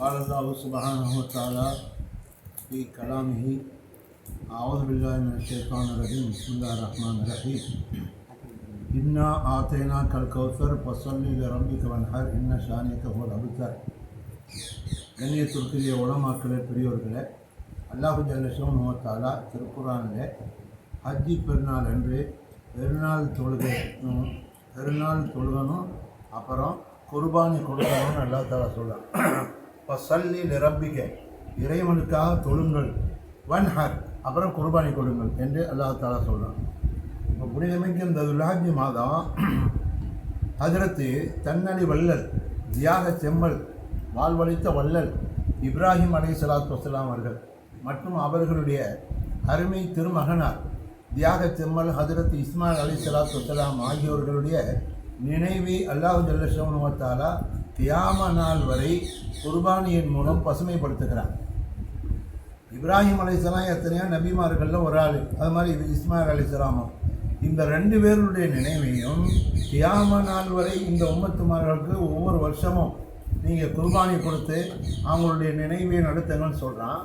قال الله سبحانه وتعالى في كلامه أعوذ بالله من الشيطان الرجيم بسم الله الرحمن الرحيم إنا آتيناك الكوثر فصل لربك وانحر إن شانئك هو الأبتر கண்ணியத்திற்குரிய உலமாக்களே பெரியோர்களே அல்லாஹு ஜல்லஷம் தாலா திருக்குறானில் ஹஜ்ஜி பெருநாள் அன்று பெருநாள் தொழுகை ம், பெருநாள் தொழுகணும் அப்புறம் குர்பானி கொடுக்கணும்னு அல்லா தாலா சொல்கிறான் இப்போ சல்லி நிரம்பிக்க இறைவனுக்காக தொழுங்கள். ஒன் ஹர் அப்புறம் குர்பானி கொடுங்கள் என்று அல்லாஹ் தாலா சொல்கிறான் இப்போ புனிதமிக்க இந்த துல்ஹாஜி மாதம் ஹஜரத்து தன்னடி வள்ளல் தியாக செம்மல் வாழ்வழித்த வள்ளல் இப்ராஹிம் அலை சலாத் வசலாம் அவர்கள் மற்றும் அவர்களுடைய அருமை திருமகனார் தியாக செம்மல் ஹதரத் இஸ்மாயில் அலி சலாத் வசலாம் ஆகியோர்களுடைய நினைவை அல்லாஹு ஜல்லசோனுவத்தாலா தியாம நாள் வரை குர்பானியின் மூலம் பசுமைப்படுத்துகிறார் இப்ராஹிம் அலிஸ்லாம் எத்தனையோ நபிமார்களில் ஒரு ஆள். அது மாதிரி இது இஸ்மாயில் அலிஸ்லாமும் இந்த ரெண்டு பேருடைய நினைவையும் தியாம நாள் வரை இந்த உம்மத்துமார்களுக்கு ஒவ்வொரு வருஷமும் நீங்கள் குர்பானி கொடுத்து அவங்களுடைய நினைவை நடத்துங்கன்னு சொல்கிறான்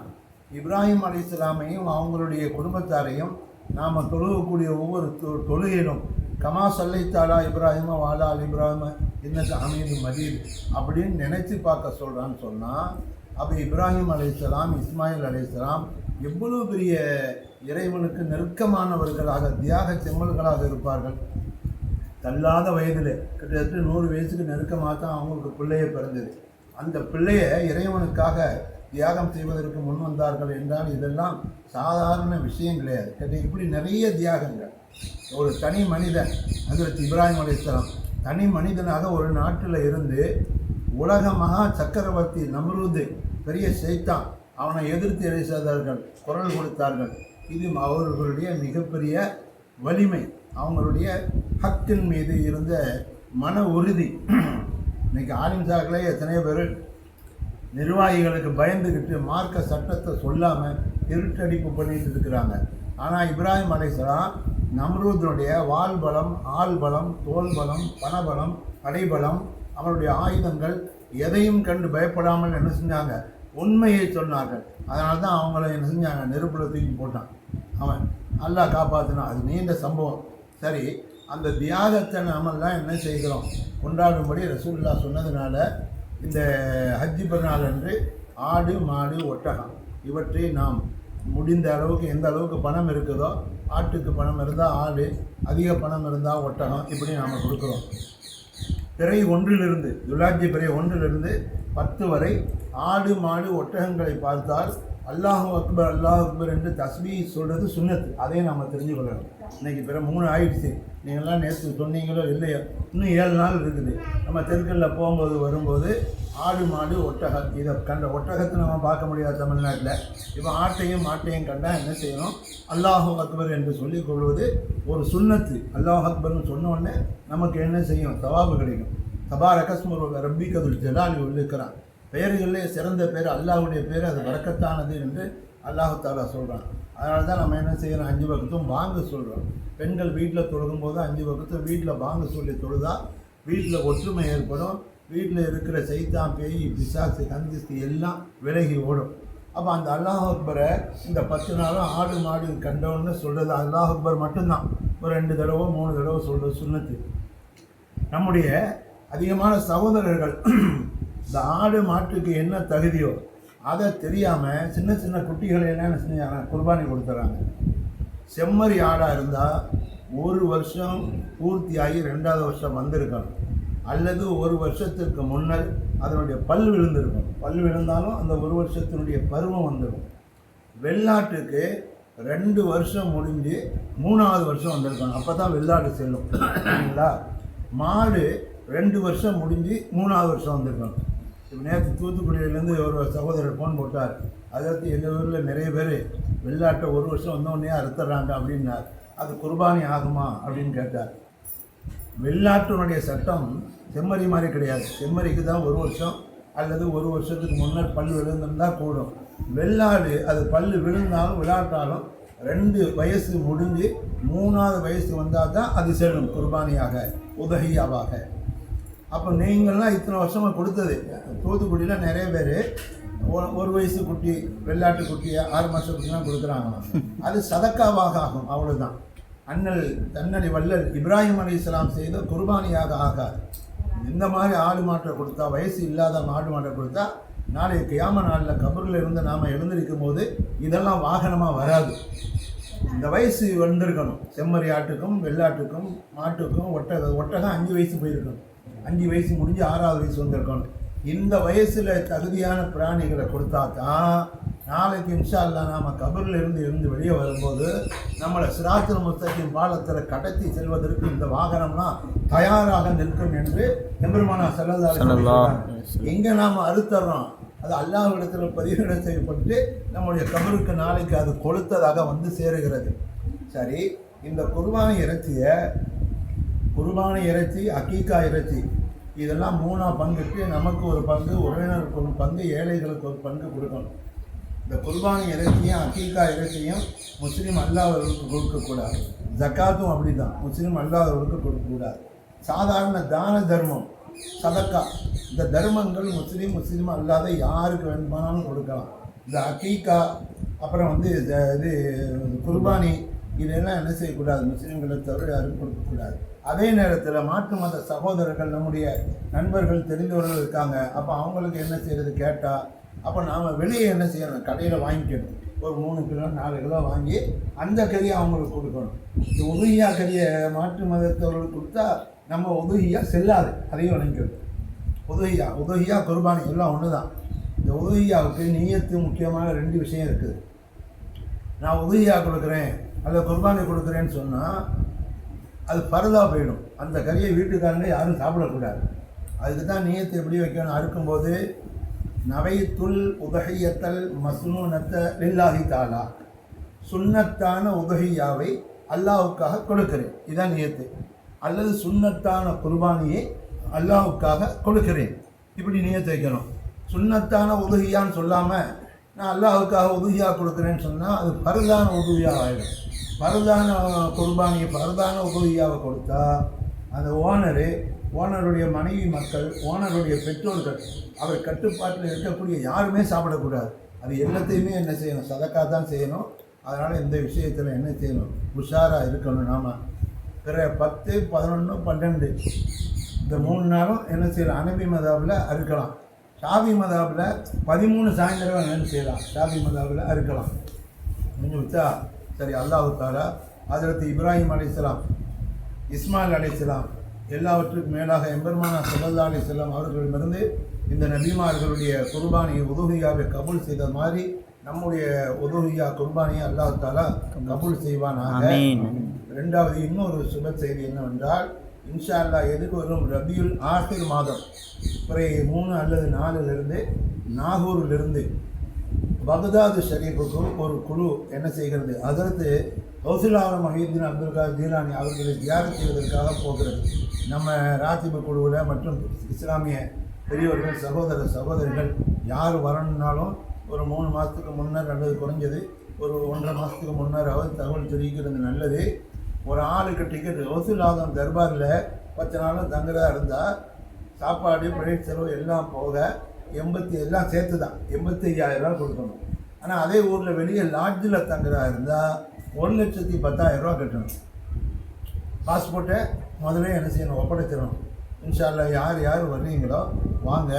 இப்ராஹிம் அலைசலாமையும் அவங்களுடைய குடும்பத்தாரையும் நாம் தொழுகக்கூடிய ஒவ்வொரு தொ- தொழுகையிலும் கமா சல்லைத்தாலா இப்ராஹிம வாலா அல் இப்ராஹிம இன்னத்து அமீது மதீத் அப்படின்னு நினைச்சு பார்க்க சொல்கிறான்னு சொன்னால் அப்போ இப்ராஹிம் அலைஹிஸ்ஸலாம் இஸ்மாயில் அலைஹிஸ்ஸலாம் எவ்வளோ பெரிய இறைவனுக்கு நெருக்கமானவர்களாக தியாக செம்மல்களாக இருப்பார்கள். தள்ளாத வயதில் கிட்டத்தட்ட நூறு வயசுக்கு நெருக்கமாக தான் அவங்களுக்கு பிள்ளையை பிறந்தது. அந்த பிள்ளையை இறைவனுக்காக தியாகம் செய்வதற்கு முன் வந்தார்கள் என்றால் இதெல்லாம் சாதாரண விஷயம் கிடையாது. கிட்ட இப்படி நிறைய தியாகங்கள். ஒரு தனி மனிதன் அதிரத் இப்ராஹிம் அலிஸ்லாம் தனி மனிதனாக ஒரு நாட்டில் இருந்து உலக மகா சக்கரவர்த்தி நம்ரூது பெரிய சைத்தான் அவனை எதிர்த்து எழுசாதார்கள் குரல் கொடுத்தார்கள். இது அவர்களுடைய மிகப்பெரிய வலிமை. அவங்களுடைய ஹக்கின் மீது இருந்த மன உறுதி. இன்னைக்கு ஆலிம் சாக்களே எத்தனையோ பேர் நிர்வாகிகளுக்கு பயந்துக்கிட்டு மார்க்க சட்டத்தை சொல்லாமல் இருட்டடிப்பு பண்ணிட்டு இருக்கிறாங்க. ஆனால் இப்ராஹிம் அலைசலாம் நம்ரூதனுடைய வால் பலம் ஆள் பலம் தோல் பலம் பணபலம் படைபலம் அவனுடைய ஆயுதங்கள் எதையும் கண்டு பயப்படாமல் என்ன செஞ்சாங்க? உண்மையை சொன்னார்கள். அதனால தான் அவங்கள என்ன செஞ்சாங்க? நெருப்புல தூக்கி போட்டான். அவன் நல்லா காப்பாற்றினான் அது நீண்ட சம்பவம். சரி அந்த தியாகத்தை நாமெல்லாம் என்ன செய்கிறோம்? கொண்டாடும்படி ரசூல்லா சொன்னதுனால இந்த ஹஜ்ஜி பெருநாள் அன்று ஆடு மாடு ஒட்டகம் இவற்றை நாம் முடிந்த அளவுக்கு எந்த அளவுக்கு பணம் இருக்குதோ ஆட்டுக்கு பணம் இருந்தால் ஆடு அதிக பணம் இருந்தால் ஒட்டகம் இப்படி நாம் கொடுக்குறோம். பிறை ஒன்றிலிருந்து துலாஜி பிறை ஒன்றிலிருந்து பத்து வரை ஆடு மாடு ஒட்டகங்களை பார்த்தால் அல்லாஹு அக்பர் அல்லாஹ் அக்பர் என்று தஸ்மி சொல்கிறது சுண்ணத்து. அதையும் நாம் தெரிஞ்சு கொள்ளணும் இன்னைக்கு பிற மூணு ஆயிடுச்சு. நீங்கள்லாம் நேற்று சொன்னீங்களோ இல்லையோ? இன்னும் ஏழு நாள் இருக்குது. நம்ம தெருக்களில் போகும்போது வரும்போது ஆடு மாடு ஒட்டகம். இதை கண்ட ஒட்டகத்தை நம்ம பார்க்க முடியாது தமிழ்நாட்டில். இப்போ ஆட்டையும் மாட்டையும் கண்டால் என்ன செய்யணும்? அல்லாஹு அக்பர் என்று சொல்லிக் கொள்வது ஒரு சுன்னத்து அல்லாஹ் அக்பர்னு சொன்னோடனே நமக்கு என்ன செய்யும்? தவாபு கிடைக்கும். தபாரகஸ்மரோட ரப்பி கதுல் ஜலாலி உள்ளிருக்கிறான் பெயர்களிலே சிறந்த பேர் அல்லாஹுடைய பேர் அது வரக்கத்தானது என்று அல்லாஹு தாலா சொல்கிறான் அதனால தான் நம்ம என்ன செய்கிறோம் அஞ்சு பக்கத்தும் வாங்க சொல்கிறோம் பெண்கள் வீட்டில் தொழுகும்போது அஞ்சு பக்கத்தும் வீட்டில் வாங்க சொல்லி தொழுதா வீட்டில் ஒற்றுமை ஏற்படும். வீட்டில் இருக்கிற சைத்தான் பேய் பிசாசு கந்திஸ்து எல்லாம் விலகி ஓடும். அப்போ அந்த அல்லாஹ் அக்பரை இந்த பத்து நாளும் ஆடு மாடு கண்டவன்னு சொல்கிறது அல்லாஹ் அக்பர் மட்டும்தான். ஒரு ரெண்டு தடவை மூணு தடவை சொல்கிறது சுண்ணத்து. நம்முடைய அதிகமான சகோதரர்கள் இந்த ஆடு மாட்டுக்கு என்ன தகுதியோ அதை தெரியாமல் சின்ன சின்ன குட்டிகளை என்ன செஞ்சாங்க? குர்பானி கொடுத்துறாங்க. செம்மறி ஆடாக இருந்தால் ஒரு வருஷம் பூர்த்தியாகி ரெண்டாவது வருஷம் வந்திருக்கணும். அல்லது ஒரு வருஷத்திற்கு முன்னர் அதனுடைய பல் விழுந்திருக்கும். பல் விழுந்தாலும் அந்த ஒரு வருஷத்தினுடைய பருவம் வந்துடும். வெள்ளாட்டுக்கு ரெண்டு வருஷம் முடிஞ்சு மூணாவது வருஷம் வந்திருக்காங்க. அப்போ தான் வெள்ளாடு செல்லும். சரிங்களா மாடு ரெண்டு வருஷம் முடிஞ்சு மூணாவது வருஷம் வந்திருக்காங்க. இப்போ நேற்று தூத்துக்குடியிலேருந்து ஒரு சகோதரர் ஃபோன் போட்டார். அதாவது எங்கள் ஊரில் நிறைய பேர் வெள்ளாட்டை ஒரு வருஷம் வந்தோடனே அறுத்துறாங்க அப்படின்னார். அது குர்பானி ஆகுமா அப்படின்னு கேட்டார். வெள்ளாட்டினுடைய சட்டம் செம்மறி மாதிரி கிடையாது. செம்மறிக்கு தான் ஒரு வருஷம் அல்லது ஒரு வருஷத்துக்கு முன்னர் பல் விழுந்திருந்தால் கூடும். வெள்ளாடு அது பல் விழுந்தாலும் விளையாட்டாலும் ரெண்டு வயசு முடிஞ்சு மூணாவது வயசு வந்தால் தான் அது செல்லும் குர்பானியாக உதகியாவாக அப்போ நீங்கள்லாம் இத்தனை வருஷமாக கொடுத்தது. தூத்துக்குடியில் நிறைய பேர் ஒரு வயசு குட்டி வெள்ளாட்டு குட்டியை ஆறு மாதம் குட்டிலாம் கொடுக்குறாங்களாம் அது சதக்காவாக ஆகும் அவ்வளோதான் அண்ணல் தன்னடி வள்ளல் இப்ராஹிம் அலி இஸ்லாம் செய்த குர்பானியாக ஆகாது. இந்த மாதிரி ஆடு மாட்டை கொடுத்தா வயசு இல்லாத மாடு மாட்டை கொடுத்தா நாளைக்கு கியாம நாளில் கபரில் இருந்து நாம் எழுந்திருக்கும் போது இதெல்லாம் வாகனமாக வராது. இந்த வயசு வந்திருக்கணும். செம்மறி ஆட்டுக்கும் வெள்ளாட்டுக்கும் மாட்டுக்கும் ஒட்டக ஒட்டகம் அஞ்சு வயசு போயிருக்கணும். அஞ்சு வயசு முடிஞ்சு ஆறாவது வயசு வந்திருக்கணும். இந்த வயசில் தகுதியான பிராணிகளை கொடுத்தா தான் நாளைக்கு இன்ஷா அல்லா நாம் கபரில் இருந்து இருந்து வெளியே வரும்போது நம்மளை சிராத்திர முஸ்தகின் பாலத்தில் கடத்தி செல்வதற்கு இந்த வாகனம்லாம் தயாராக நிற்கும் என்று எம்பெருமானா செல்லதாக எங்கே நாம் அறுத்தர்றோம்? அது அல்லாஹ்விடத்தில் பதிவிட செய்யப்பட்டு நம்முடைய கபருக்கு நாளைக்கு அது கொளுத்ததாக வந்து சேருகிறது. சரி இந்த குர்பானி இறைச்சியை குர்பானி இறைச்சி அக்கீக்கா இறைச்சி இதெல்லாம் மூணாக பங்கிட்டு நமக்கு ஒரு பங்கு உறவினருக்கு ஒரு பங்கு ஏழைகளுக்கு ஒரு பங்கு கொடுக்கணும். இந்த குர்பானி இறைச்சியும் அக்கீக்கா இறைச்சியும் முஸ்லீம் அல்லாதவர்களுக்கு கொடுக்கக்கூடாது. ஜக்காத்தும் அப்படி தான் முஸ்லீம் அல்லாதவர்களுக்கு கொடுக்கக்கூடாது. சாதாரண தான தர்மம் சதக்கா. இந்த தர்மங்கள் முஸ்லீம் முஸ்லீம் அல்லாத யாருக்கு வேண்டுமானாலும் கொடுக்கலாம். இந்த அக்கீக்கா அப்புறம் வந்து இது குர்பானி இதெல்லாம் என்ன செய்யக்கூடாது? முஸ்லீம்களை தவிர யாரும் கொடுக்கக்கூடாது. அதே நேரத்தில் மாற்று மத சகோதரர்கள் நம்முடைய நண்பர்கள் தெரிந்தவர்கள் இருக்காங்க. அப்போ அவங்களுக்கு என்ன செய்கிறது கேட்டால் அப்போ நாம் வெளியே என்ன செய்யணும்? கடையில் வாங்கிக்கணும். ஒரு மூணு கிலோ நாலு கிலோ வாங்கி அந்த கறியை அவங்களுக்கு கொடுக்கணும். இந்த உதவியாக கறியை மாற்று மதத்தவர்களுக்கு கொடுத்தா நம்ம உதவியாக செல்லாது. அதையும் வணங்கிக்கணும் உதவியா உதவியா குர்பானி எல்லாம் ஒன்று தான் இந்த உதவியாவுக்கு நீயத்து முக்கியமான ரெண்டு விஷயம் இருக்குது. நான் உதவியாக கொடுக்குறேன் அல்ல குர்பானி கொடுக்குறேன்னு சொன்னால் அது பரதாக போயிடும். அந்த கறியை வீட்டுக்காரங்க யாரும் சாப்பிடக்கூடாது. அதுக்கு தான் நீயத்தை எப்படி வைக்கணும்? அறுக்கும்போது நவைத்துல் உதகையத்தல் மஸ்னூனத்த லில்லாஹி தாலா. சுன்னத்தான உதகையாவை அல்லாவுக்காக கொடுக்கிறேன். இதான் நியத்து. அல்லது சுன்னத்தான குர்பானியை அல்லாவுக்காக கொடுக்கிறேன். இப்படி நியத்து வைக்கணும். சுன்னத்தான உதவியான்னு சொல்லாமல் நான் அல்லாவுக்காக உதவியாக கொடுக்குறேன்னு சொன்னால் அது பரதான உதவியாக ஆகிடும் பரதான குர்பானியை பரதான உதவியாக கொடுத்தா அந்த ஓனரு ஓனருடைய மனைவி மக்கள் ஓனருடைய பெற்றோர்கள் அவர் கட்டுப்பாட்டில் இருக்கக்கூடிய யாருமே சாப்பிடக்கூடாது. அது எல்லாத்தையுமே என்ன செய்யணும்? சதக்கா தான் செய்யணும். அதனால் இந்த விஷயத்தில் என்ன செய்யணும்? உஷாராக இருக்கணும் நாம். பிற பத்து பதினொன்று பன்னெண்டு இந்த மூணு நாளும் என்ன செய்யலாம்? அனபி மதாவில் அறுக்கலாம். ஷாபி மதாவில் பதிமூணு சாயந்தரம் என்ன செய்யலாம்? ஷாபி மதாவில் அறுக்கலாம். முடிஞ்சு வச்சா சரி அல்லாஹு தாரா ஹஜரத் இப்ராஹிம் அலைஹிஸ்ஸலாம் இஸ்மாயில் அலைஹிஸ்ஸலாம் எல்லாவற்றுக்கும் மேலாக எம்பெருமானா சல்லல்லா அலிஸ்லாம் அவர்களிடமிருந்து இந்த நபிமார்களுடைய குர்பானியை உதுகியாவை கபூல் செய்த மாதிரி நம்முடைய உதுகியா குர்பானியை அல்லாஹ் தாலா கபூல் செய்வானாக. ரெண்டாவது இன்னொரு சுப செய்தி என்னவென்றால் இன்ஷா அல்லாஹ் எதுக்கு வரும்? ரபியுல் ஆஹிர் மாதம். பிறகு மூணு அல்லது நாலுலேருந்து நாகூரிலிருந்து பகதாது ஷரீஃபுக்கும் ஒரு குழு என்ன செய்கிறது? அதற்கு கௌசலாவரம் மஹீதீன் அப்துல் கார் ஜீலானி அவர்களை தியாகம் செய்வதற்காக போகிறது. நம்ம ராத்திபு குழுவில் மற்றும் இஸ்லாமிய பெரியவர்கள் சகோதர சகோதரிகள் யார் வரணுன்னாலும் ஒரு மூணு மாதத்துக்கு முன்னர் அல்லது குறைஞ்சது ஒரு ஒன்றரை மாதத்துக்கு முன்னராவது தகவல் தெரிவிக்கிறது நல்லது. ஒரு ஆளுக்கு டிக்கெட் ஹவுசிலாதம் தர்பாரில் பத்து நாளும் தங்குறதா இருந்தால் சாப்பாடு பிழைட் செலவு எல்லாம் போக எண்பத்தி எல்லாம் சேர்த்து தான் எண்பத்தி ரூபா கொடுக்கணும். ஆனால் அதே ஊரில் வெளியே லாட்ஜில் தங்குறதா இருந்தால் ஒரு லட்சத்தி பத்தாயிரரூவா கட்டணும். பாஸ்போர்ட்டை முதல்ல என்ன செய்யணும் ஒப்படைச்சிடணும். இன்ஷால்லா யார் யார் வர்றீங்களோ வாங்க.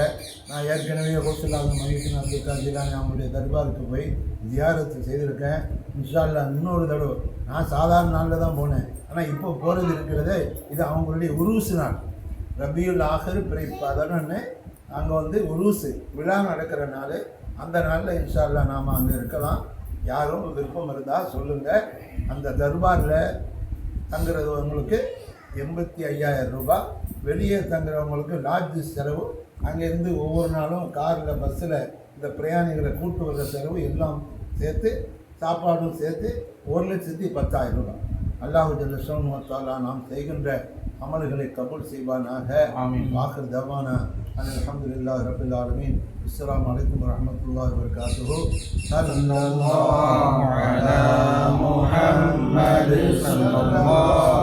நான் ஏற்கனவே ஹோஸ்டலாக மகிழ்ச்சி நடந்திருக்கேன் ஜிலானி அவங்களுடைய தர்பாருக்கு போய் ஜியாரத்து செய்திருக்கேன். இன்ஷால்லா இன்னொரு தடவை. நான் சாதாரண நாளில் தான் போனேன். ஆனால் இப்போ போகிறது இருக்கிறது இது அவங்களுடைய உருசு நாள். ரபியுல் ஆகர் பிறை பதினொன்று அங்கே வந்து உருசு விழா நடக்கிற நாள். அந்த நாளில் இன்ஷால்லா நாம் அங்கே இருக்கலாம். யாரும் விருப்பம் இருந்தால் சொல்லுங்கள் அந்த தர்பாரில் தங்குறவங்களுக்கு எண்பத்தி ஐயாயிரம் ரூபாய். வெளியே தங்குறவங்களுக்கு லாட்ஜ் செலவு. அங்கேருந்து ஒவ்வொரு நாளும் காரில் பஸ்ஸில் இந்த பிரயாணிகளை கூட்டு வர்ற செலவு எல்லாம் சேர்த்து சாப்பாடும் சேர்த்து ஒரு லட்சத்தி பத்தாயிரம் ரூபாய். அல்லாஹு ஜல்லஷோன் மத்தாலா நாம் செய்கின்ற அமல்களை கபூல் செய்வானாக ஆகிர் தவானா அன் அலமதுல்லா ரபில் ஆலமீன் இஸ்லாம் அலைக்கும் வரமத்துல்லா வர்காத்துஹு சல்லல்லாஹு அலா முஹம்மது சல்லல்லாஹு